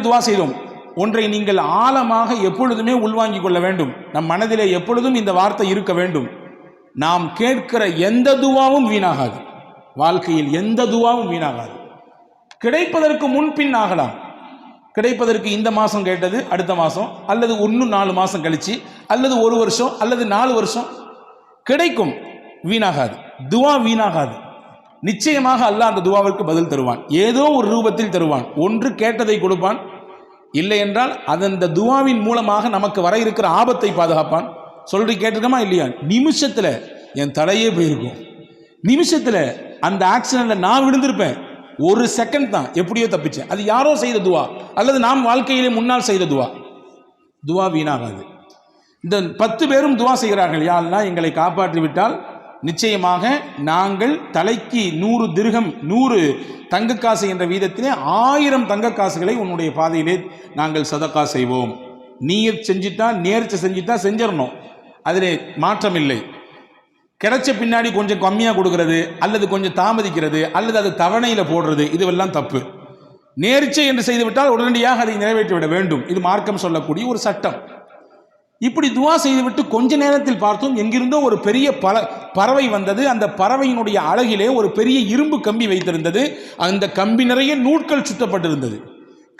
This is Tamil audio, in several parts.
துவா செய்தோம். ஒன்றை நீங்கள் ஆழமாக எப்பொழுதுமே உள்வாங்கிக் கொள்ள வேண்டும். நம் மனதிலே எப்பொழுதும் இந்த வார்த்தை இருக்க வேண்டும். நாம் கேட்கிற எந்த துவாவும் வீணாகாது. வாழ்க்கையில் எந்த துவாவும் வீணாகாது. கிடைப்பதற்கு முன்பின் ஆகலாம். கிடைப்பதற்கு இந்த மாதம் கேட்டது அடுத்த மாதம் அல்லது ஒன்று நாலு மாதம் கழித்து அல்லது ஒரு வருஷம் அல்லது நாலு வருஷம். கிடைக்கும் வீணாகாது. துவா வீணாகாது. நிச்சயமாக அல்லாஹ் அந்த துவாவிற்கு பதில் தருவான். ஏதோ ஒரு ரூபத்தில் தருவான். ஒன்று கேட்டதை கொடுப்பான். இல்லை என்றால் அது அந்த துவாவின் மூலமாக நமக்கு வர இருக்கிற ஆபத்தை பாதுகாப்பான். சொல்றி கேட்டிருக்கமா இல்லையா? நிமிஷத்தில் என் தலையே போயிருக்கும். நிமிஷத்தில் அந்த ஆக்சிடெண்ட்டில் நான் விழுந்திருப்பேன். ஒரு செகண்ட் தான் எப்படியோ தப்பிச்சேன். அது யாரோ செய்த துவா. அல்லது நாம் வாழ்க்கையிலே முன்னால் செய்த துவா. துவா வீணாகாது. இந்த பத்து பேரும் துவா செய்கிறார்கள். யாரெல்லாம் எங்களை காப்பாற்றி விட்டால் நிச்சயமாக நாங்கள் தலைக்கு நூறு திருகம் நூறு தங்கக்காசு என்ற வீதத்திலே ஆயிரம் தங்கக்காசுகளை உன்னுடைய பாதையிலே நாங்கள் சதக்கா செய்வோம். நீர் செஞ்சிட்டா நேர்ச்சி செஞ்சிட்டா செஞ்சிடணும். அதில் மாற்றம் இல்லை கிடைச்ச பின்னாடி கொஞ்சம் கம்மியாக கொடுக்கறது அல்லது கொஞ்சம் தாமதிக்கிறது அல்லது அது தவணையில் போடுறது இதுவெல்லாம் தப்பு. நேர்ச்சை என்று செய்துவிட்டால் உடனடியாக அதை நிறைவேற்றி விட வேண்டும். இது மார்க்கம் சொல்லக்கூடிய ஒரு சட்டம். இப்படி துவா செய்துவிட்டு கொஞ்ச நேரத்தில் பார்த்தோம் எங்கிருந்தோ ஒரு பெரிய பல பறவை வந்தது. அந்த பறவையினுடைய அழகிலே ஒரு பெரிய இரும்பு கம்பி வைத்திருந்தது. அந்த கம்பி நிறைய நூட்கள் சுத்தப்பட்டிருந்தது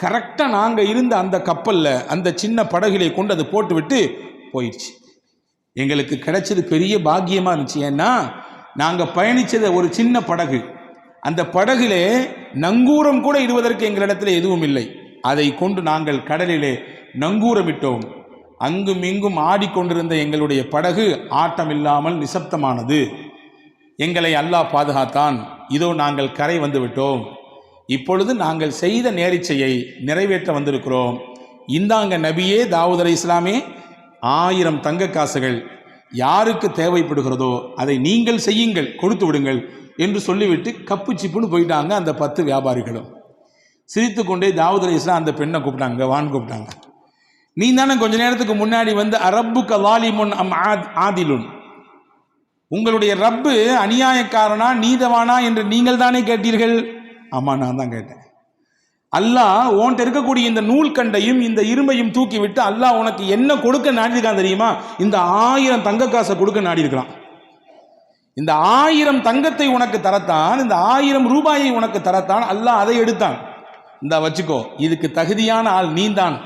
கரெக்டாக நாங்கள் இருந்த அந்த கப்பலில் அந்த சின்ன படகிலே கொண்டு அது போட்டுவிட்டு போயிடுச்சு. எங்களுக்கு கிடைச்சது பெரிய பாக்கியமாக இருந்துச்சு. ஏன்னா நாங்கள் பயணித்தது ஒரு சின்ன படகு. அந்த படகிலே நங்கூரம் கூட இடுவதற்கு எங்களிடத்தில் எதுவும் இல்லை. அதை கொண்டு நாங்கள் கடலிலே நங்கூரமிட்டோம். அங்கும் இங்கும் ஆடிக்கொண்டிருந்த எங்களுடைய படகு ஆட்டமில்லாமல் நிசப்தமானது. எங்களை அல்லாஹ் பாதுகாத்தான். இதோ நாங்கள் கரை வந்துவிட்டோம். இப்பொழுது நாங்கள் செய்த நேரிச்சையை நிறைவேற்ற வந்திருக்கிறோம். இந்தாங்க நபியே தாவூத் இஸ்லாமே ஆயிரம் தங்க காசுகள் யாருக்கு தேவைப்படுகிறதோ அதை நீங்கள் செய்யுங்கள் கொடுத்து விடுங்கள் என்று சொல்லிவிட்டு கப்பு சிப்புன்னு போயிட்டாங்க அந்த பத்து வியாபாரிகளும். சிரித்து கொண்டே தாவூத் அலை இஸ்லாம் அந்த பெண்ணை கூப்பிட்டாங்க வான்னு கூப்பிட்டாங்க. நீ தானே கொஞ்ச நேரத்துக்கு முன்னாடி வந்து அரப்பு கலாலிமுன் அம் ஆதிலுன். உங்களுடைய ரப்பு அநியாயக்காரனா நீதவானா என்று நீங்கள் தானே கேட்டீர்கள்? ஆமா நான் தான் கேட்டேன். அல்லாஹ் உன்கிட்ட இருக்கக்கூடிய இந்த நூல் கண்டையும் இந்த இரும்பையும் தூக்கி விட்டு அல்லாஹ் உனக்கு என்ன கொடுக்க நாடிருக்கான் தெரியுமா? இந்த ஆயிரம் தங்க காசை கொடுக்க நாடியிருக்கிறான். இந்த ஆயிரம் தங்கத்தை உனக்கு தரத்தான் இந்த ஆயிரம் ரூபாயை உனக்கு தரத்தான் அல்லாஹ் அதை எடுத்தான். இந்த வச்சுக்கோ இதுக்கு தகுதியான ஆள் நீந்தான்.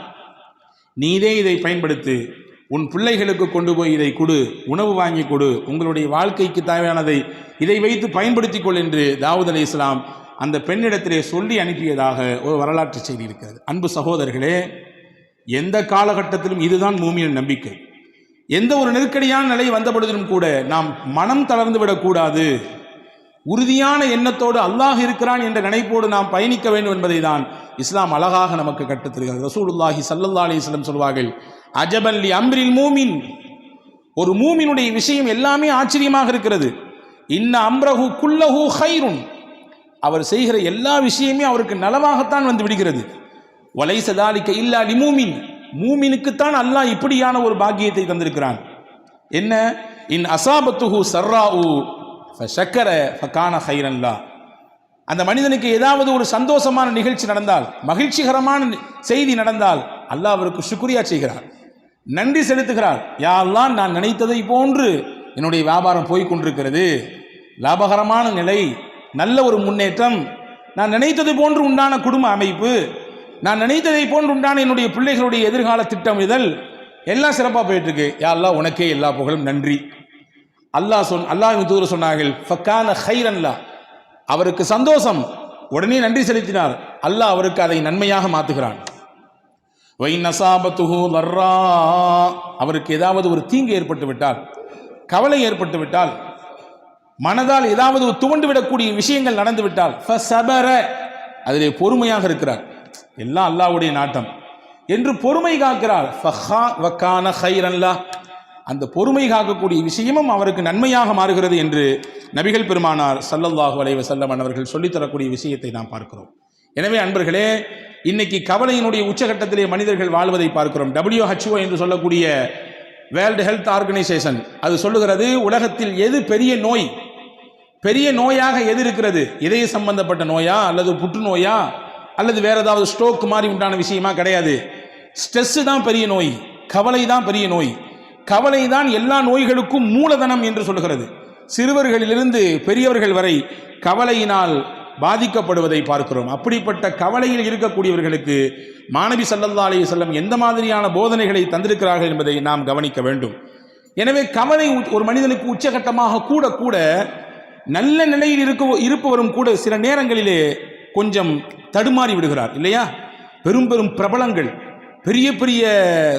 நீதே இதை பயன்படுத்து. உன் பிள்ளைகளுக்கு கொண்டு போய் இதை கொடு. உணவு வாங்கி கொடு. உங்களுடைய வாழ்க்கைக்கு தேவையானதை இதை வைத்து பயன்படுத்திக் கொள் என்று தாவூத் அலி இஸ்லாம் அந்த பெண்ணிடத்திலே சொல்லி அனுப்பியதாக ஒரு வரலாற்று செய்தி இருக்கிறது. அன்பு சகோதரர்களே எந்த காலகட்டத்திலும் இதுதான் பூமியின் நம்பிக்கை. எந்த ஒரு நெருக்கடியான நிலை வந்த பொழுதிலும் கூட நாம் மனம் தளர்ந்து விடக்கூடாது. உறுதியான எண்ணத்தோடு அல்லாஹ் இருக்கிறான் என்ற நினைப்போடு நாம் பயணிக்க வேண்டும் என்பதை தான் இஸ்லாம் அழகாக நமக்கு கற்றுத் ரசூலுல்லாஹி சல்லல்லா அலிஸ்லம் சொல்வார்கள் அஜபல்லி அம்ரில் மூமின். ஒரு மூமினுடைய விஷயம் எல்லாமே ஆச்சரியமாக இருக்கிறது. இன்ன அம்ரஹு குல்லஹு ஹைருன் அவர் செய்கிற எல்லா விஷயமே அவருக்கு நலவாகத்தான் வந்து விடுகிறது. வலை சதாலிக்க இல்லா லிமூமின் மூமினுக்குத்தான் அல்லாஹ் இப்படியான ஒரு பாக்கியத்தை தந்திருக்கிறான். என்ன? இன் அசாபத்துஹு சர்ராஉ. ஃபஷக்கர ஃபகான ஹைரன்லா அந்த மனிதனுக்கு ஏதாவது ஒரு சந்தோஷமான நிகழ்ச்சி நடந்தால் மகிழ்ச்சிகரமான செய்தி நடந்தால் அல்லாஹ் அவருக்கு சுக்ரியா செய்கிறார். நன்றி செலுத்துகிறார். யாரெல்லாம் நான் நினைத்ததை போன்று என்னுடைய வியாபாரம் போய்கொண்டிருக்கிறது லாபகரமான நிலை நல்ல ஒரு முன்னேற்றம். நான் நினைத்தது போன்று உண்டான குடும்ப அமைப்பு. நான் நினைத்ததை போன்று உண்டான என்னுடைய பிள்ளைகளுடைய எதிர்கால திட்டமிடுதல். எல்லாம் சிறப்பாக போயிட்டுருக்கு யாரெல்லாம் உனக்கே எல்லா புகழும் நன்றி. அல்லாஹ் சொன் அல்லாஹ் தூர சொன்னார்கள் ஃபக்கான ஹைரன்லா அவருக்கு சந்தோஷம். உடனே நன்றி செலுத்தினார். அல்லாஹ் அவருக்கு அதை நன்மையாக மாற்றுகிறான் வை நசாபத்துஹு லர்ரா அவருக்கு ஏதாவது ஒரு தீங்கு ஏற்பட்டு விட்டால் கவலை ஏற்பட்டு விட்டால் மனதால் ஏதாவது துவண்டு விடக்கூடிய விஷயங்கள் நடந்து விட்டால் ஃபசபர. அதிலே பொறுமையாக இருக்கிறார். எல்லாம் அல்லாஹ்வுடைய நாட்டம். என்று பொறுமை காக்கிறார். ஃபஹா வக்கான ஹைரன்லா அந்த பொறுமை காக்கக்கூடிய விஷயமும் அவருக்கு நன்மையாக மாறுகிறது என்று நபிகள் பெருமானார் சல்லல்லாஹு அலைஹி வஸல்லம் அவர்கள் சொல்லித்தரக்கூடிய விஷயத்தை நாம் பார்க்கிறோம். எனவே அன்பர்களே இன்னைக்கு கவலையினுடைய உச்சகட்டத்திலே மனிதர்கள் வாழ்வதை பார்க்கிறோம். டபிள்யூஹெச்ஓ என்று சொல்லக்கூடிய வேர்ல்டு ஹெல்த் ஆர்கனைசேஷன் அது சொல்லுகிறது உலகத்தில் எது பெரிய நோய் பெரிய நோயாக எது இருக்கிறது இதய சம்பந்தப்பட்ட நோயா அல்லது புற்றுநோயா அல்லது வேற ஏதாவது ஸ்ட்ரோக் மாதிரி உண்டான விஷயமா கிடையாது. ஸ்ட்ரெஸ் தான் பெரிய நோய் கவலை தான் பெரிய நோய். கவலைதான் எல்லா நோய்களுக்கும் மூலதனம் என்று சொல்கிறது சிறுவர்களிலிருந்து பெரியவர்கள் வரை கவலையினால் பாதிக்கப்படுவதை பார்க்கிறோம். அப்படிப்பட்ட கவலையில் இருக்கக்கூடியவர்களுக்கு மாணவி சல்லல்லா அலி செல்லம் எந்த மாதிரியான போதனைகளை தந்திருக்கிறார்கள் என்பதை நாம் கவனிக்க வேண்டும். எனவே கவலை உ- ஒரு மனிதனுக்கு உச்சகட்டமாக கூட கூட நல்ல நிலையில் இருக்க இருப்பவரும் கூட சில நேரங்களிலே கொஞ்சம் தடுமாறி விடுகிறார் இல்லையா? பெரும் பெரும் பிரபலங்கள் பெரிய பெரிய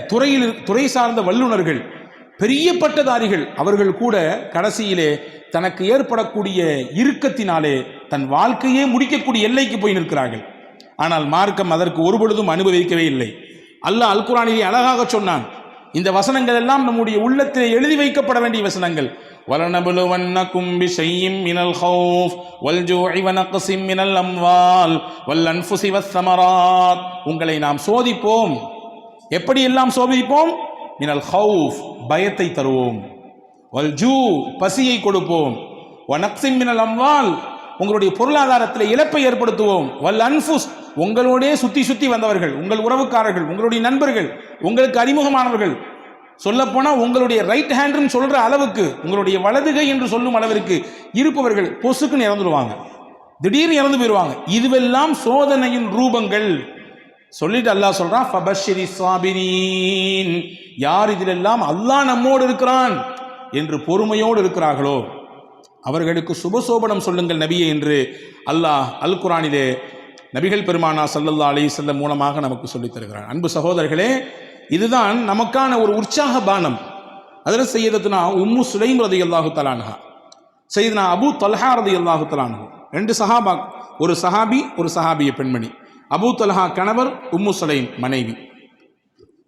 துறையில் துறை சார்ந்த வல்லுநர்கள் பெரிய பட்டதாரிகள் அவர்கள் கூட கடைசியிலே தனக்கு ஏற்படக்கூடிய இறுக்கத்தினாலே தன் வாழ்க்கையே முடிக்கக்கூடிய எல்லைக்கு போய் நிற்கிறார்கள் ஆனால் மார்க்கம் அதற்கு ஒருபொழுதும் அனுபவிக்கவே இல்லை அல்லாஹ் அல் குரானிலே அழகாக சொன்னான் இந்த வசனங்கள் எல்லாம் நம்முடைய உள்ளத்திலே எழுதி வைக்கப்பட வேண்டிய வசனங்கள் وَلَنَبْلُوَنَّكُمْ بِشَيْءٍ مِّنَ الْخَوْفِ وَالْجُوعِ وَنَقْصٍ مِّنَ الْأَمْوَالِ وَالْأَنفُسِ وَالثَّمَرَاتِ உங்களை நாம் சோதிப்போம் எப்படி எல்லாம் சோதிப்போம் மினல் ஹவுஃப் பயத்தை தருவோம். வல் ஜூ பசியை கொடுப்போம். வனக்சிம் மினல் அம்வால் உங்களுடைய பொருளாதாரத்தில் இழப்பை ஏற்படுத்துவோம். வல் அன்ஃபுஸ் உங்களோடே சுத்தி சுத்தி வந்தவர்கள் உங்கள் உறவுக்காரர்கள் உங்களுடைய நண்பர்கள் உங்களுக்கு அறிமுகமானவர்கள். சொல்லப்போனால் உங்களுடைய ரைட் ஹேண்ட்னு சொல்கிற அளவுக்கு உங்களுடைய வலதுகை என்று சொல்லும் அளவிற்கு இருப்பவர்கள் பொசுக்குன்னு இறந்துடுவாங்க திடீர்னு இறந்து போயிடுவாங்க இதுவெல்லாம் சோதனையின் ரூபங்கள். சொல்லிட்டு அல்லாஹ் சொல்றான் ஃபபஷ்ஷிரி சாபிரீன் யார் இதிலெல்லாம் அல்லாஹ் நம்மோடு இருக்கிறான் என்று பொறுமையோடு இருக்கிறார்களோ அவர்களுக்கு சுபசோபனம் சொல்லுங்கள் நபியே என்று அல்லாஹ் அல் குரானிலே நபிகள் பெருமானா சல்லல்லா அலி செல்லம் மூலமாக நமக்கு சொல்லித் தருகிறான். அன்பு சகோதரர்களே இதுதான் நமக்கான ஒரு உற்சாக பானம். அதில் செய்யறதுனா உம்மு சுலைம் ரதி அல்லாஹு தலான்ஹா செய்தனா அபு தல்ஹா ரதி அல்லாஹு தலான்ஹு ரெண்டு சஹாபா ஒரு சஹாபி ஒரு சஹாபிய பெண்மணி. அபு தலஹா கணவர் உம்மு சலைம் மனைவி.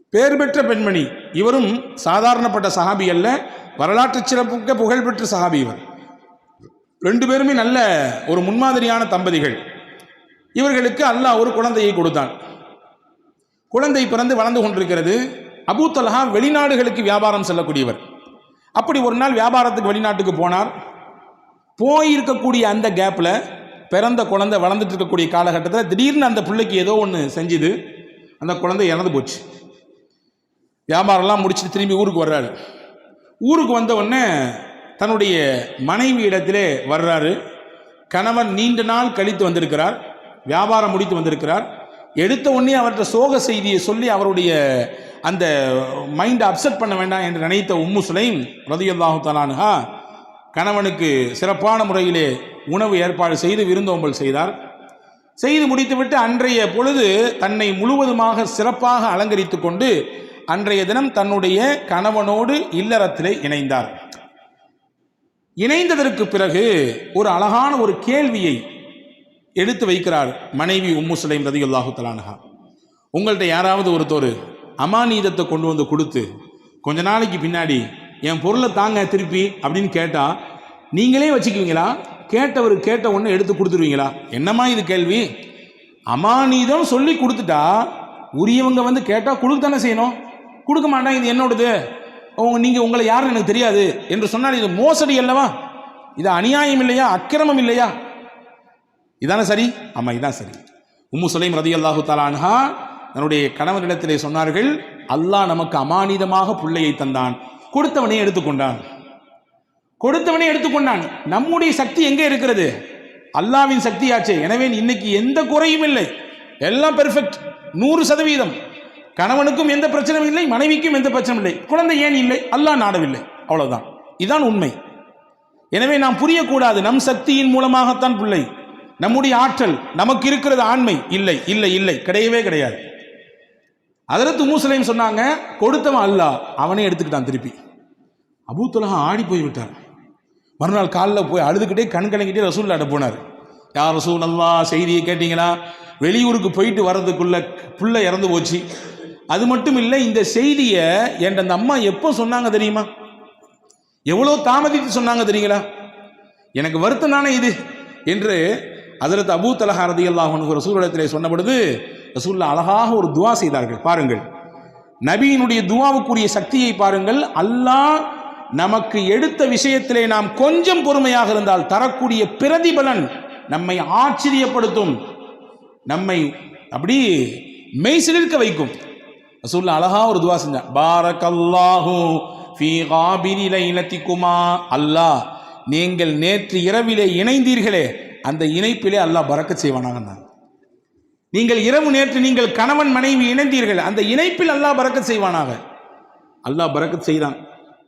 பேர் பெற்ற பெண்மணி. இவரும் சாதாரணப்பட்ட சஹாபி அல்ல வரலாற்று சிறப்புக்க புகழ்பெற்ற சஹாபி இவர். ரெண்டு பேருமே நல்ல ஒரு முன்மாதிரியான தம்பதிகள். இவர்களுக்கு அல்லாஹ் ஒரு குழந்தையை கொடுத்தான். குழந்தை பிறந்து வளர்ந்து கொண்டிருக்கிறது. அபூ தலஹா வெளிநாடுகளுக்கு வியாபாரம் செல்லக்கூடியவர். அப்படி ஒரு நாள் வியாபாரத்துக்கு வெளிநாட்டுக்கு போனார். போயிருக்கக்கூடிய அந்த கேப்பில் பிறந்த குழந்தை வளர்ந்துட்டு இருக்கக்கூடிய காலகட்டத்தில் திடீர்னு அந்த பிள்ளைக்கு ஏதோ ஒன்று செஞ்சுது. அந்த குழந்தை இறந்து போச்சு. வியாபாரம்லாம் முடிச்சுட்டு திரும்பி ஊருக்கு வர்றாரு. ஊருக்கு வந்த உடனே தன்னுடைய மனைவி இடத்திலே வர்றாரு. கணவன் நீண்ட நாள் கழித்து வந்திருக்கிறார். வியாபாரம் முடித்து வந்திருக்கிறார். எடுத்த உடனே அவர்கிட்ட சோக செய்தியை சொல்லி அவருடைய அந்த மைண்டை அப்செட் பண்ண வேண்டாம் என்று நினைத்த உம்மு சுலைம் ரதியல்லாஹு தலானுஹா கணவனுக்கு சிறப்பான முறையிலே உணவு ஏற்பாடு செய்து விருந்தோம்பல் செய்தார். செய்து முடித்துவிட்டு அன்றைய பொழுது தன்னை முழுவதுமாக சிறப்பாக அலங்கரித்து கொண்டு அன்றைய தினம் தன்னுடைய கணவனோடு இல்லறத்திலே இணைந்தார். இணைந்ததற்கு பிறகு ஒரு அழகான ஒரு கேள்வியை எடுத்து வைக்கிறார் மனைவி உம்மு சுலைம் ரதியுல்லாஹு தலானஹா உங்கள்கிட்ட யாராவது ஒருத்தர் அமானீதத்தை கொண்டு வந்து கொடுத்து கொஞ்ச நாளைக்கு பின்னாடி என் பொருளை தாங்க திருப்பி அப்படின்னு கேட்டால் நீங்களே வச்சுக்குவீங்களா? கேட்டவர் கேட்ட ஒன்று எடுத்து கொடுத்துருவீங்களா? என்னம்மா இது கேள்வி? அமானிதம் சொல்லி கொடுத்துட்டா உரியவங்க வந்து கேட்டால் கொடுக்க தானே செய்யணும்? கொடுக்க மாட்டான் இது என்னோடது? உங்க நீங்கள் உங்களை யாருன்னு எனக்கு தெரியாது. என்று சொன்னால் இது மோசடி அல்லவா? இது அநியாயம் இல்லையா? அக்கிரமம் இல்லையா? இதானே சரி? ஆமாம் இதான் சரி. உம்மு சுலைம் ரதி அல்லாஹு தாலான்ஹா தன்னுடைய கணவனிடத்திலே சொன்னார்கள் அல்லாஹ் நமக்கு அமானிதமாக பிள்ளையை தந்தான். கொடுத்தவனை எடுத்துக்கொண்டான். கொடுத்தவனை எடுத்துக்கொண்டான். நம்முடைய சக்தி எங்கே இருக்கிறது? அல்லாவின் சக்தியாச்சே. எனவே இன்னைக்கு எந்த குறையும் இல்லை. எல்லாம் பெர்ஃபெக்ட் நூறு சதவீதம். கணவனுக்கும் எந்த பிரச்சனையும் இல்லை மனைவிக்கும் எந்த பிரச்சனையும் இல்லை. குழந்தை ஏன் இல்லை? அல்லாஹ் நாடவில்லை. அவ்வளவுதான். இதான் உண்மை. எனவே நாம் புரியக்கூடாது. நம் சக்தியின் மூலமாகத்தான் பிள்ளை. நம்முடைய ஆற்றல் நமக்கு இருக்கிறது ஆண்மை. இல்லை இல்லை இல்லை. கிடையவே கிடையாது. அதற்கு மூசலையும் சொன்னாங்க கொடுத்தவன் அல்ல அவனே எடுத்துக்கிட்டான் திருப்பி. அபூத்துலகா ஆடி போய் விட்டார். மறுநாள் காலில் போய் அழுதுகிட்டே கண் கலங்கிட்டே ரசூல்லாட்ட போனார். யார் ரசூல் அல்லா செய்தியை கேட்டிங்களா? வெளியூருக்கு போயிட்டு வர்றதுக்குள்ள புள்ள இறந்து போச்சு. அது மட்டும் இல்லை இந்த செய்தியை என் அந்த அம்மா எப்போ சொன்னாங்க தெரியுமா? எவ்வளோ தாமதித்து சொன்னாங்க தெரியுங்களா? எனக்கு வருத்தம் தானே இது என்று அதிரத் அபூ தலஹா ரதி அல்லாஹ் ரசூலிடத்திலே சொன்ன பொழுது ரசூல்லா அழகாக ஒரு துவா செய்தார்கள். பாருங்கள். நபியினுடைய துவாவுக்குரிய சக்தியை பாருங்கள். அல்லாஹ் நமக்கு எடுத்த விஷயத்திலே நாம் கொஞ்சம் பொறுமையாக இருந்தால் தரக்கூடிய பிரதிபலன் நம்மை ஆச்சரியப்படுத்தும். நம்மை அப்படி மெய்சிலிருக்க வைக்கும். ரசூல்லா அழகா ஒரு துவா செஞ்சான். பாரக்கல்லாஹு ஃபீ காபிரி லைலத்திக்குமா அல்லாஹ் நீங்கள் நேற்று இரவிலே இணைந்தீர்களே அந்த இணைப்பிலே அல்லாஹ் பறக்கச் செய்வானாங்க நீங்கள் இரவு நேற்று நீங்கள் கணவன் மனைவி இணைந்தீர்கள். அந்த இணைப்பில் அல்லாஹ் பறக்கச் செய்வானாக. அல்லாஹ் பறக்கத் செய்தான்.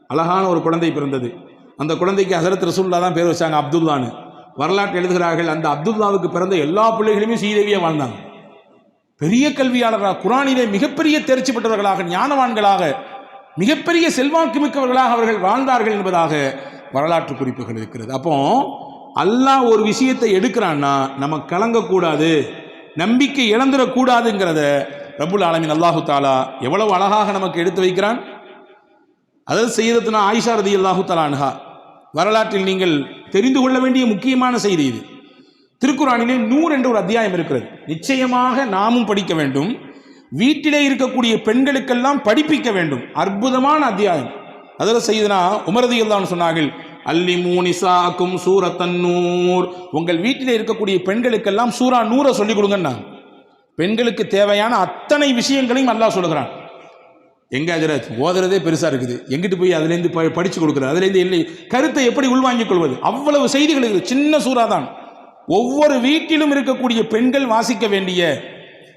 அழகான ஒரு குழந்தை பிறந்தது. அந்த குழந்தைக்கு ஹசரத் ரசூல்லா தான் பேர் வச்சாங்க அப்துல்லான்னு. வரலாற்று எழுதுகிறார்கள் அந்த அப்துல்லாவுக்கு பிறந்த எல்லா பிள்ளைகளுமே சீதேவியாக வாழ்ந்தாங்க. பெரிய கல்வியாளராக குரானிலே மிகப்பெரிய தேர்ச்சி பெற்றவர்களாக ஞானவான்களாக மிகப்பெரிய செல்வாக்கு மிக்கவர்களாக அவர்கள் வாழ்ந்தார்கள் என்பதாக வரலாற்று குறிப்புகள் இருக்கிறது. அப்போ அல்லாஹ் ஒரு விஷயத்தை எடுக்கிறான்னா நம்ம கலங்கக்கூடாது. நம்பிக்கை இழந்துடக்கூடாதுங்கிறத ரபுல் ஆலமின் அல்லாஹு தாலா எவ்வளவு அழகாக நமக்கு எடுத்து வைக்கிறான். அதாவது செய்யறதுனா ஆயிஷா ரதி அல்லாஹு தலான்ஹா வரலாற்றில் நீங்கள் தெரிந்து கொள்ள வேண்டிய முக்கியமான செய்தி இது. திருக்குறானிலே நூறு என்ற ஒரு அத்தியாயம் இருக்கிறது. நிச்சயமாக நாமும் படிக்க வேண்டும். வீட்டிலே இருக்கக்கூடிய பெண்களுக்கெல்லாம் படிப்பிக்க வேண்டும். அற்புதமான அத்தியாயம். அதில் செய்தனா உமரதி தான் சொன்னார்கள் அல்லி மூனிசாக்கும் சூரத்தன் நூர். உங்கள் வீட்டில் இருக்கக்கூடிய பெண்களுக்கெல்லாம் சூரா நூரை சொல்லிக் கொடுங்கண்ணா. பெண்களுக்கு தேவையான அத்தனை விஷயங்களையும் அல்லாஹ் சொல்லுகிறான். எங்க அஜராஜ் ஓதுறதே பெருசா இருக்குது. எங்கிட்டு போய் அதுலேருந்து ப- படிச்சு கொடுக்குறது அதுலேருந்து இல்லை கருத்தை எப்படி உள்வாங்கிக் கொள்வது? அவ்வளவு செய்திகள் இருக்குது. சின்ன சூறா தான். ஒவ்வொரு வீட்டிலும் இருக்கக்கூடிய பெண்கள் வாசிக்க வேண்டிய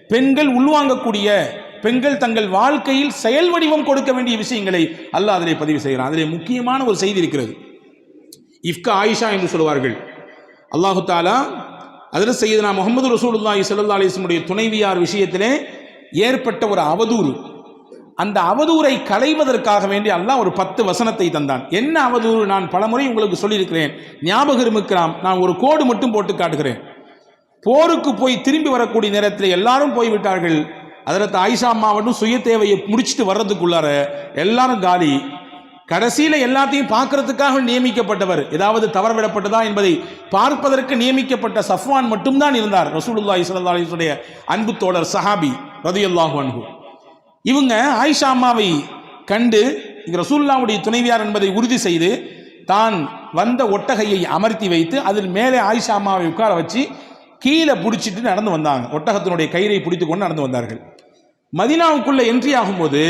பெண்கள் உள்வாங்கக்கூடிய பெண்கள் தங்கள் வாழ்க்கையில் செயல் வடிவம் கொடுக்க வேண்டிய விஷயங்களை அல்லாஹ் அதிலே பதிவு செய்கிறான். அதிலே முக்கியமான ஒரு செய்தி இருக்கிறது. இஃப்கா ஆயிஷா என்று சொல்வார்கள் அல்லாஹு தாலா அதில் செய்தனா முகமது ரசூலுல்லாஹி சல்லா அலைஹி துணைவியார் விஷயத்திலே ஏற்பட்ட ஒரு அவதூறு. அந்த அவதூரை களைவதற்காக வேண்டி அல்லாஹ் ஒரு பத்து வசனத்தை தந்தான். என்ன அவதூறு? நான் பலமுறை உங்களுக்கு சொல்லியிருக்கிறேன். ஞாபகம் இருக்கிறாம் நான் ஒரு கோடு மட்டும் போட்டு காட்டுகிறேன். போருக்கு போய் திரும்பி வரக்கூடிய நேரத்தில் எல்லாரும் போய்விட்டார்கள். அதில் ஆயிஷா அம்மாவட்டும் சுய தேவையை முடிச்சிட்டு வர்றதுக்குள்ளார எல்லாரும் காலி. கடைசியில எல்லாத்தையும் பார்க்கறதுக்காக நியமிக்கப்பட்டவர். ஏதாவது தவறவிடப்பட்டதா என்பதை பார்ப்பதற்கு நியமிக்கப்பட்ட சஃப்வான் மட்டும்தான் இருந்தார். ரசூலுல்லா இஸ்லாடைய அன்பு தோழர் சஹாபி ரதியுல்லாஹு அன்பு இவங்க ஆயிஷா அம்மாவை கண்டு ரசூல்லாவுடைய துணைவியார் என்பதை உறுதி செய்து தான் வந்த ஒட்டகையை அமர்த்தி வைத்து அதில் மேலே ஆயிஷா அம்மாவை உட்கார வச்சு கீழே பிடிச்சிட்டு நடந்து வந்தாங்க. ஒட்டகத்தினுடைய கயிறை பிடித்து கொண்டு நடந்து வந்தார்கள். மதினாவுக்குள்ளே என்ட்ரி ஆகும்போது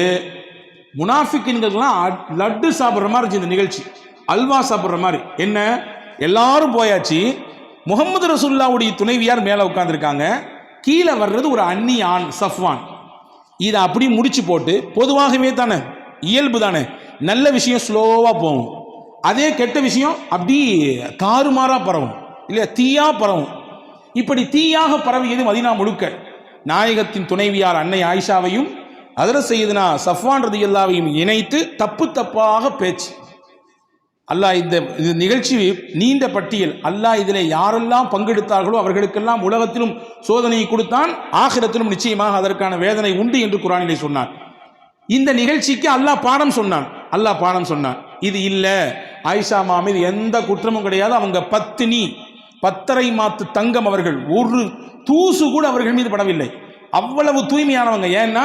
முனாஃபிக்கின்களுக்கெல்லாம் லட்டு சாப்பிட்ற மாதிரி இருந்துச்சு இந்த நிகழ்ச்சி. அல்வா சாப்பிட்ற மாதிரி. என்ன? எல்லாரும் போயாச்சு. முகமது ரசுல்லாவுடைய துணைவியார் மேலே உட்காந்துருக்காங்க கீழே வர்றது ஒரு அன்னி ஆண் சஃப்வான். இதை அப்படி முடிச்சு போட்டு பொதுவாகவே தானே இயல்பு தானே நல்ல விஷயம் ஸ்லோவாக போகும். அதே கெட்ட விஷயம் அப்படி தாறுமாறாக பரவும். இல்லையா? தீயாக பரவும். இப்படி தீயாக பரவியது மதினா முழுக்க. நாயகத்தின் துணைவியார் அன்னை ஆயிஷாவையும் அதில் செய்யுதுனா சஃப்வான் ரதியல்லாவையும் இணைத்து தப்பு தப்பாக பேச்சு. அல்லாஹ் இந்த இது நிகழ்ச்சி நீண்ட பட்டியல். அல்லாஹ் இதில் யாரெல்லாம் பங்கெடுத்தார்களோ அவர்களுக்கெல்லாம் உலகத்திலும் சோதனையை கொடுத்தான் ஆகிரத்திலும் நிச்சயமாக அதற்கான வேதனை உண்டு என்று குரானிலே சொன்னான் இந்த நிகழ்ச்சிக்கு அல்லாஹ் பாடம் சொன்னான். அல்லாஹ் பாடம் சொன்னான். இது இல்லை. ஆயிஷா மாமீது எந்த குற்றமும் கிடையாது. அவங்க பத்தினி பத்தரை மாத்து தங்கம் அவர்கள் ஒரு தூசு கூட அவர்கள் மீது படவில்லை. அவ்வளவு தூய்மையானவங்க. ஏன்னா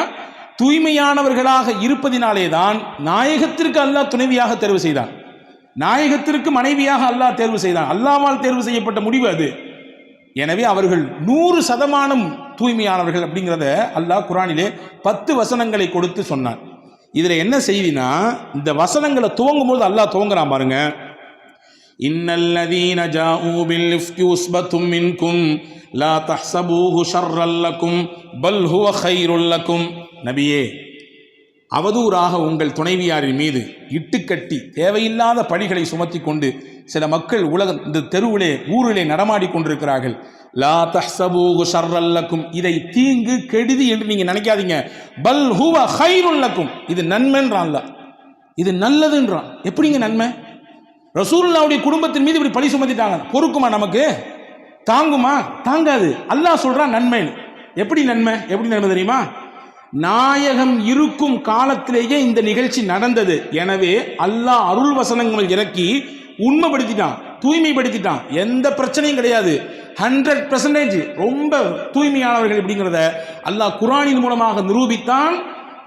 தூய்மையானவர்களாக இருப்பதினாலே தான் நாயகத்திற்கு அல்லாஹ் துணைவியாக தேர்வு செய்தான். நாயகத்திற்கு மனைவியாக அல்லாஹ் தேர்வு செய்தான். அல்லாவால் தேர்வு செய்யப்பட்ட முடிவு அது. எனவே அவர்கள் நூறு சதமானம் தூய்மையானவர்கள் அப்படிங்கிறத அல்லாஹ் குரானிலே பத்து வசனங்களை கொடுத்து சொன்னான் இதில் என்ன செய்தினா இந்த வசனங்களை துவங்கும் போது அல்லாஹ் துவங்குறான் பாருங்க. இன்னல்லதீன ஜாஊ பில் இஃப்கி உஸ்பத்தும் மின்கும் லா தஹ்சபூஹு ஷர்ரல்லக்கும் பல் ஹுவ கைருல்லக்கும் நபியே அவதூறாக உங்கள் துணைவியாரின் மீது இட்டுக்கட்டி தேவையில்லாத பழிகளை சுமத்தி கொண்டு சில மக்கள் உலக இந்த தெருவிலே ஊரிலே நடமாடிக் கொண்டிருக்கிறார்கள். லா தஹ்சபூகு ஷர்ரல்லக்கும் இதை தீங்கு கெடுதி என்று நீங்கள் நினைக்காதீங்க. பல் ஹுவ ஹைருல்லக்கும் இது நன்மைன்றான்ல இது நல்லதுன்றான். எப்படிங்க நன்மை? ரசூல்லாவுடைய குடும்பத்தின் மீது இப்படி பழி சுமத்திட்டாங்க. பொறுக்குமா நமக்கு? தாங்குமா? தாங்காது. அல்லாஹ் சொல்கிறான் நன்மைன்னு. எப்படி நன்மை? எப்படி நன்மை தெரியுமா? நாயகம் இருக்கும் காலத்திலேயே இந்த நிகழ்ச்சி நடந்தது. எனவே அல்லாஹ் அருள் வசனங்கள் இறக்கி உண்மைப்படுத்திட்டான் தூய்மைப்படுத்திட்டான். எந்த பிரச்சனையும் கிடையாது. ஹண்ட்ரட் பர்சன்டேஜ் ரொம்ப தூய்மையானவர்கள் அப்படிங்கிறத அல்லாஹ் குரானின் மூலமாக நிரூபித்தான்.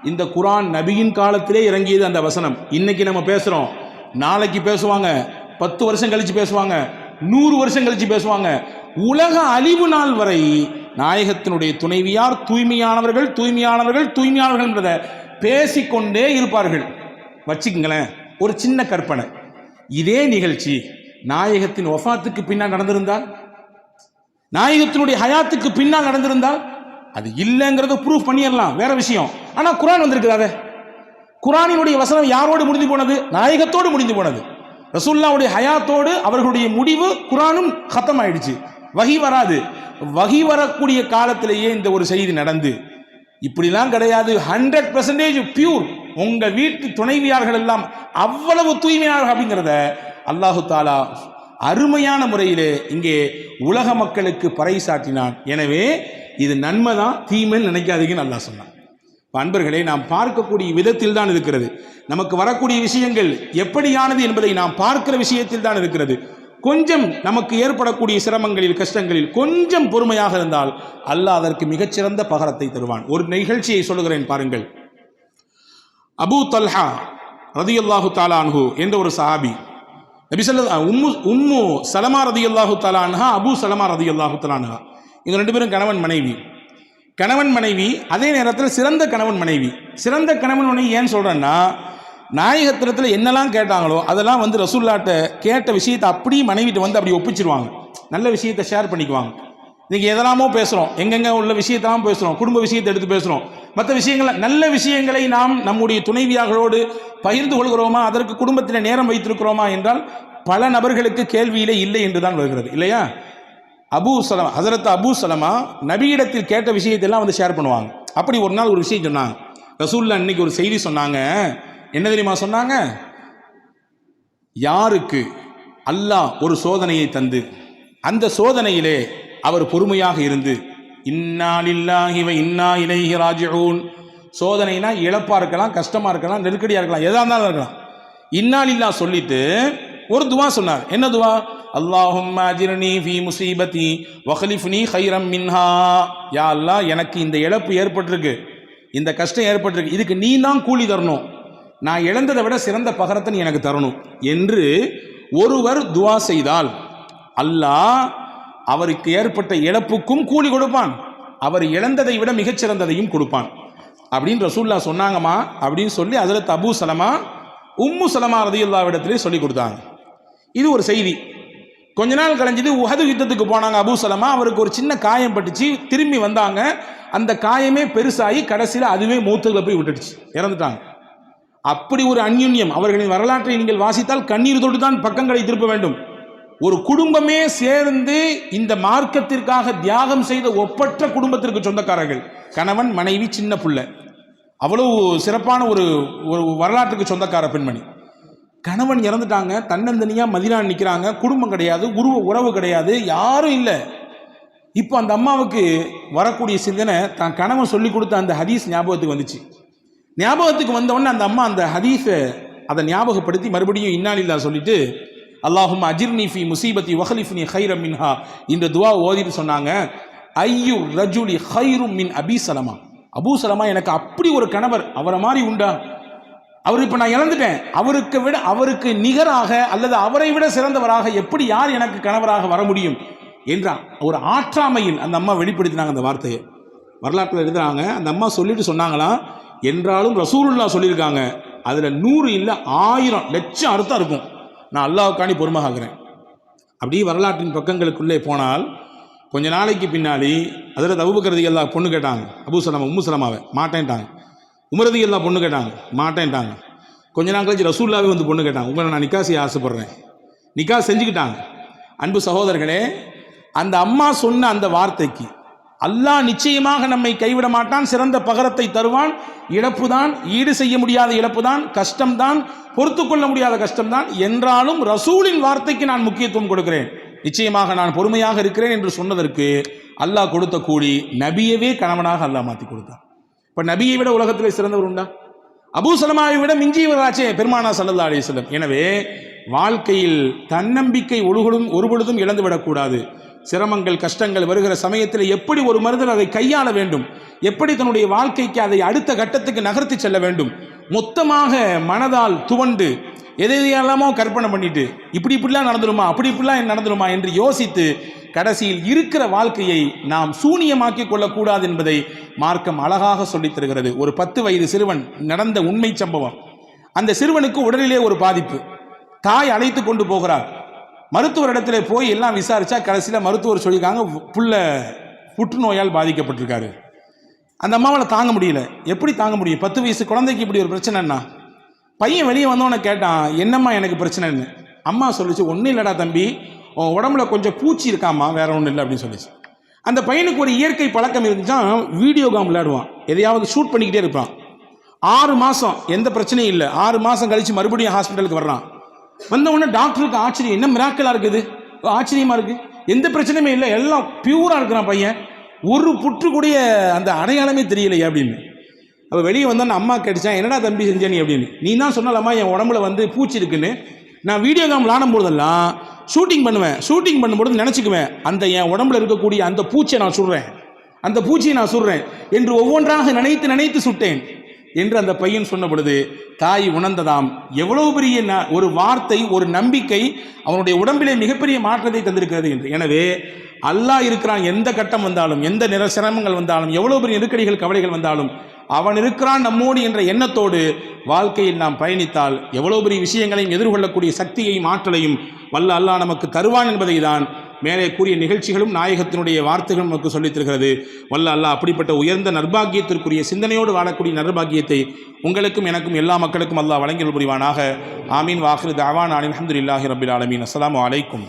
இந்த குரான் நபியின் காலத்திலே இறங்கியது அந்த வசனம். இன்னைக்கு நம்ம பேசுறோம். நாளைக்கு பேசுவாங்க. பத்து வருஷம் கழிச்சு பேசுவாங்க. நூறு வருஷம் கழிச்சு பேசுவாங்க. உலக அழிவு நாள் வரை நாயகத்தினுடைய துணைவியார் தூய்மையானவர்கள் தூய்மையானவர்கள் தூய்மையானவர்கள் தூய்மையானவர்கள்ன்றத பேசிக்கொண்டே இருப்பார்கள். வச்சுக்கங்களேன் ஒரு சின்ன கற்பனை. இதே நிகழ்ச்சி நாயகத்தின் ஒஃபாத்துக்கு பின்னால் நடந்திருந்தால் நாயகத்தினுடைய ஹயாத்துக்கு பின்னால் நடந்திருந்தால் அது இல்லைங்கிறத ப்ரூஃப் பண்ணிடலாம் வேற விஷயம். ஆனால் குரான் வந்திருக்குதாவே குரானினுடைய வசனம் யாரோடு முடிந்து போனது? நாயகத்தோடு முடிந்து போனது. ரசூல்லாவுடைய ஹயாத்தோடு அவர்களுடைய முடிவு குரானும் கத்தம் ஆயிடுச்சு வகி வராது. வகி வரக்கூடிய காலத்திலேயே இந்த ஒரு செய்தி நடந்து. இப்படிலாம் கிடையாது. ஹண்ட்ரட் பெர்சன்டேஜ் பியூர் உங்க வீட்டு துணைவியார்கள் எல்லாம் அவ்வளவு தூய்மையாளர்கள் அப்படிங்கிறத அல்லாஹு தாலா அருமையான முறையிலே இங்கே உலக மக்களுக்கு பறைசாட்டினான் எனவே இது நன்மை தான் தீமைன்னு நினைக்காதீங்கன்னு நல்லா சொன்னான். அன்பர்களே நாம் பார்க்கக்கூடிய விதத்தில் தான் இருக்கிறது. நமக்கு வரக்கூடிய விஷயங்கள் எப்படியானது என்பதை நாம் பார்க்கிற விஷயத்தில் தான் இருக்கிறது. கொஞ்சம் நமக்கு ஏற்படக்கூடிய சிரமங்களில் கஷ்டங்களில் கொஞ்சம் பொறுமையாக இருந்தால் அல்லாஹ் அதற்கு மிகச்சிறந்த பகரத்தை தருவான். ஒரு நிகழ்ச்சியை சொல்லுகிறேன் பாருங்கள். அபூ தல்ஹா ரதியுல்லாஹு தாலான்ஹு என்ற ஒரு சஹாபி நபிசல்ல உம்மு உம்மு சலமா ரதியுல்லாஹு தாலான்ஹா அபூ சலமா ரதியுல்லாஹு தாலான்ஹா இவங்க ரெண்டு பேரும் கணவன் மனைவி. கணவன் மனைவி அதே நேரத்தில் சிறந்த கணவன் மனைவி. சிறந்த கணவன் மனைவி ஏன் சொல்கிறேன்னா நாயகத்திரத்தில் என்னெல்லாம் கேட்டாங்களோ அதெல்லாம் வந்து ரசூல்லாட்ட கேட்ட விஷயத்தை அப்படியே மனைவிட்டு வந்து அப்படி ஒப்பிச்சிருவாங்க. நல்ல விஷயத்தை ஷேர் பண்ணிக்குவாங்க. இன்றைக்கி எதெல்லாமோ பேசுகிறோம் எங்கெங்கே உள்ள விஷயத்தெல்லாம் பேசுகிறோம் குடும்ப விஷயத்தை எடுத்து பேசுகிறோம் மற்ற விஷயங்களை நல்ல விஷயங்களை நாம் நம்முடைய துணைவியார்களோடு பகிர்ந்து கொள்கிறோமா? அதற்கு குடும்பத்தில் நேரம் வைத்திருக்கிறோமா என்றால் பல நபர்களுக்கு கேள்வியிலே இல்லை என்று தான் வருகிறது. இல்லையா? அபூ சலமா ஹசரத் அபூ சலமா நபியிடத்தில் கேட்ட விஷயத்தெல்லாம் வந்து ஷேர் பண்ணுவாங்க. அப்படி ஒரு நாள் ஒரு விஷயம் சொன்னாங்க. ரசூல்லா இன்னைக்கு ஒரு செய்தி சொன்னாங்க. என்ன தெரியுமா சொன்னாங்க? யாருக்கு அல்லாஹ் ஒரு சோதனையை தந்து அந்த சோதனையிலே அவர் பொறுமையாக இருந்து இன்னா லில்லாஹி இன்னா இலைஹி ராஜிஊன். சோதனைனா இழப்பாக இருக்கலாம் கஷ்டமாக இருக்கலாம் நெருக்கடியாக இருக்கலாம் எதாக இருந்தாலும் இருக்கலாம். இன்னாலில்லா சொல்லிட்டு ஒரு துவா சொன்னார். என்ன துவா? அல்லாஹும் அஜிரணி ஃபி முசீபதி வஹலிஃப்னி ஹைரம் மின்ஹா. யா அல்லாஹ் எனக்கு இந்த இழப்பு ஏற்பட்டிருக்கு இந்த கஷ்டம் ஏற்பட்டிருக்கு இதுக்கு நீ தான் கூலி தரணும். நான் இழந்ததை விட சிறந்த பகரத்தை நீ எனக்கு தரணும் என்று ஒருவர் துவா செய்தால் அல்லாஹ் அவருக்கு ஏற்பட்ட இழப்புக்கும் கூலி கொடுப்பான். அவர் இழந்ததை விட மிகச்சிறந்ததையும் கொடுப்பான். அப்படின்னு ரசூல்லா சொன்னாங்கம்மா அப்படின்னு சொல்லி அதில் தபு சலமா உம்மு சலமா ரதியுல்லாவிடத்திலே சொல்லி கொடுத்தாங்க. இது ஒரு செய்தி. கொஞ்ச நாள் கழிஞ்சது உஹது யுத்தத்துக்கு போனாங்க அபு சலமா. அவருக்கு ஒரு சின்ன காயம் பட்டுச்சு. திரும்பி வந்தாங்க. அந்த காயமே பெருசாகி கடைசியில் அதுவே மூத்துகளை போய் விட்டுடுச்சு. இறந்துட்டாங்க. அப்படி ஒரு அந்யுன்யம். அவர்களின் வரலாற்றை நீங்கள் வாசித்தால் கண்ணீர் தொட்டு தான் பக்கங்களை திருப்ப வேண்டும். ஒரு குடும்பமே சேர்ந்து இந்த மார்க்கத்திற்காக தியாகம் செய்த ஒப்பற்ற குடும்பத்திற்கு சொந்தக்காரர்கள். கணவன் மனைவி சின்ன புள்ள. அவ்வளவு சிறப்பான ஒரு ஒரு வரலாற்றுக்கு சொந்தக்கார பெண்மணி. கணவன் இறந்துட்டாங்க தன்னந்தனியாக மதினா நிற்கிறாங்க குடும்பம் கிடையாது உருவ உறவு கிடையாது யாரும் இல்லை. இப்போ அந்த அம்மாவுக்கு வரக்கூடிய சிந்தனை தான் கணவன் சொல்லி கொடுத்த அந்த ஹதீஸ் ஞாபகத்துக்கு வந்துச்சு. ஞாபகத்துக்கு வந்தவொடனே அந்த அம்மா அந்த ஹதீஸை அதை ஞாபகப்படுத்தி மறுபடியும் இன்னாலில்லா சொல்லிட்டு அல்லாஹும் அஜிர்னி ஃபி முசீபத்தி வஹலிஃப்னி ஹைரம் மின்ஹா. இந்த துவா ஓதிட்டு சொன்னாங்க ஐயு ரஜுலி ஹைரும் மின் அபி சலமா. அபூ சலமா எனக்கு அப்படி ஒரு கணவர் அவரை மாதிரி உண்டா? அவர் இப்போ நான் இழந்துட்டேன். அவருக்கு விட அவருக்கு நிகராக அல்லது அவரை விட சிறந்தவராக எப்படி யார் எனக்கு கணவராக வர முடியும்? என்றான் ஒரு ஆற்றாமையில் அந்த அம்மா வெளிப்படுத்தினாங்க அந்த வார்த்தையை. வரலாற்றில் எழுதுறாங்க அந்த அம்மா சொல்லிட்டு சொன்னாங்களாம் என்றாலும் ரசூலுல்லா சொல்லியிருக்காங்க. அதில் நூறு இல்லை ஆயிரம் லட்சம் அர்த்தம் இருக்கும். நான் அல்லாவுக்காண்டி பொறுமையாகிறேன். அப்படியே வரலாற்றின் பக்கங்களுக்குள்ளே போனால் கொஞ்ச நாளைக்கு பின்னாடி அதில் தவுபக்கரதி எல்லா பொண்ணு கேட்டாங்க. அபு சலமா உம்மு சலமாவை மாட்டேன்ட்டாங்க. உமரதி எல்லா பொண்ணு கேட்டாங்க. மாட்டேன்ட்டாங்க. கொஞ்ச நாள் கழிச்சு ரசூல்லாவே வந்து பொண்ணு கேட்டாங்க. உங்களை நான் நிக்கா செய்ய ஆசைப்படுறேன். நிக்கா செஞ்சுக்கிட்டாங்க. அன்பு சகோதரர்களே அந்த அம்மா சொன்ன அந்த வார்த்தைக்கு அல்லாஹ் நிச்சயமாக நம்மை கைவிட மாட்டான் சிறந்த பகரத்தை தருவான். இழப்பு தான் ஈடு செய்ய முடியாத இழப்பு தான் கஷ்டம்தான் பொறுத்து கொள்ள முடியாத கஷ்டம்தான். என்றாலும் ரசூலின் வார்த்தைக்கு நான் முக்கியத்துவம் கொடுக்கிறேன். நிச்சயமாக நான் பொறுமையாக இருக்கிறேன் என்று சொன்னதற்கு அல்லாஹ் கொடுத்த கூலி நபியவே கணவனாக அல்லாஹ் மாற்றி கொடுத்தான். இப்போ நபியை விட உலகத்திலே சிறந்தவர் உண்டா? அபூ சலமாவை விட மிஞ்சியவராச்சே பெருமானா சல்லல்லா அலிஸ்லம் எனவே வாழ்க்கையில் தன்னம்பிக்கை ஒழுகலும் ஒருபொழுதும் இழந்து விடக்கூடாது. சிரமங்கள் கஷ்டங்கள் வருகிற சமயத்தில் எப்படி ஒரு மனிதன் அதை கையாள வேண்டும்? எப்படி தன்னுடைய வாழ்க்கைக்கு அதை அடுத்த கட்டத்துக்கு நகர்த்தி செல்ல வேண்டும்? மொத்தமாக மனதால் துவண்டு எதை எதையெல்லாமோ கற்பனை பண்ணிட்டு இப்படி இப்படிலாம் நடந்துருமா அப்படி இப்படிலாம் நடந்துருமா என்று யோசித்து கடைசியில் இருக்கிற வாழ்க்கையை நாம் சூனியமாக்கிக் கொள்ளக்கூடாது என்பதை மார்க்கம் அழகாக சொல்லித் தருகிறது. ஒரு பத்து வயது சிறுவன் நடந்த உண்மை சம்பவம். அந்த சிறுவனுக்கு உடலிலே ஒரு பாதிப்பு. தாய் அழைத்து கொண்டு போகிறார் மருத்துவரிடத்துல போய் எல்லாம் விசாரிச்சா கடைசியில் மருத்துவர் சொல்லியிருக்காங்க புள்ள புற்றுநோயால் பாதிக்கப்பட்டிருக்காரு. அந்த அம்மாவால் தாங்க முடியல. எப்படி தாங்க முடியும்? பத்து வயசு குழந்தைக்கு இப்படி ஒரு பிரச்சனைன்னா? பையன் வெளியே வந்தவனை கேட்டான் என்னம்மா எனக்கு பிரச்சனைன்னு? அம்மா சொல்லுச்சு ஒன்றும் இல்லைடா தம்பி உன் உடம்புல கொஞ்சம் பூச்சி இருக்காம்மா வேற ஒன்றும் இல்லை அப்படின்னு சொல்லிச்சு. அந்த பையனுக்கு ஒரு இயற்கை பழக்கம் இருந்துச்சா வீடியோ கேம் விளையாடுவான். எதையாவது ஷூட் பண்ணிக்கிட்டே இருப்பான். ஆறு மாதம் எந்த பிரச்சனையும் இல்லை. ஆறு மாதம் கழித்து மறுபடியும் ஹாஸ்பிட்டலுக்கு வர்றான். வந்த உடனே டாக்டருக்கு ஆச்சரியம். என்ன மிராக்கலாக இருக்குது? ஆச்சரியமாக இருக்குது எந்த பிரச்சனையுமே இல்லை. எல்லாம் பியூராக இருக்கிறான் பையன். ஒரு புற்றுக்கூடிய அந்த அடையாளமே தெரியலையே அப்படின்னு. அப்போ வெளியே வந்தோன்னு அம்மா கேட்டுச்சான் என்னடா தம்பி செஞ்ச நீ? அப்படின்னு. நீ தான் சொன்னலம்மா என் உடம்புல வந்து பூச்சி இருக்குன்னு. நான் வீடியோ கேம் விளாடும்போதெல்லாம் ஷூட்டிங் பண்ணுவேன். ஷூட்டிங் பண்ணும்போது நினச்சிக்குவேன் அந்த என் உடம்புல இருக்கக்கூடிய அந்த பூச்சியை நான் சுடுறேன். அந்த பூச்சியை நான் சுடுறேன் என்று ஒவ்வொன்றாக நினைத்து நினைத்து சுட்டேன். என்று அந்த பையன் சொன்ன பொழுது தாய் உணர்ந்ததாம். எவ்வளவு பெரிய ந- ஒரு வார்த்தை ஒரு நம்பிக்கை அவனுடைய உடம்பிலே மிகப்பெரிய மாற்றத்தை தந்திருக்கிறது என்று. எனவே அல்லாஹ் இருக்கிறான் எந்த கட்டம் வந்தாலும் எந்த நிற சிரமங்கள் வந்தாலும் எவ்வளவு பெரிய நெருக்கடிகள் கவலைகள் வந்தாலும் அவன் இருக்கிறான் நம்மோடு என்ற எண்ணத்தோடு வாழ்க்கையில் நாம் பயணித்தால் எவ்வளவு பெரிய விஷயங்களையும் எதிர்கொள்ளக்கூடிய சக்தியையும் ஆற்றலையும் வல்ல அல்லாஹ் நமக்கு தருவான் என்பதை தான் மேலே கூறிய நிகழ்ச்சிகளும் நாயகத்தினுடைய வார்த்தைகளும் நமக்கு சொல்லித்திருக்கிறது வல்ல அல்லாஹ் அப்படிப்பட்ட உயர்ந்த நர்பாகியத்திற்குரிய சிந்தனையோடு வாழக்கூடிய நர்பாகியத்தை உங்களுக்கும் எனக்கும் எல்லா மக்களுக்கும் அல்லாஹ் வழங்கல் புரிவானாக ஆமீன். வாஹிரு தாவான் அலமதுல்லாஹி ரபில் ஆலமீன். அஸ்லாம் அலைக்கும்.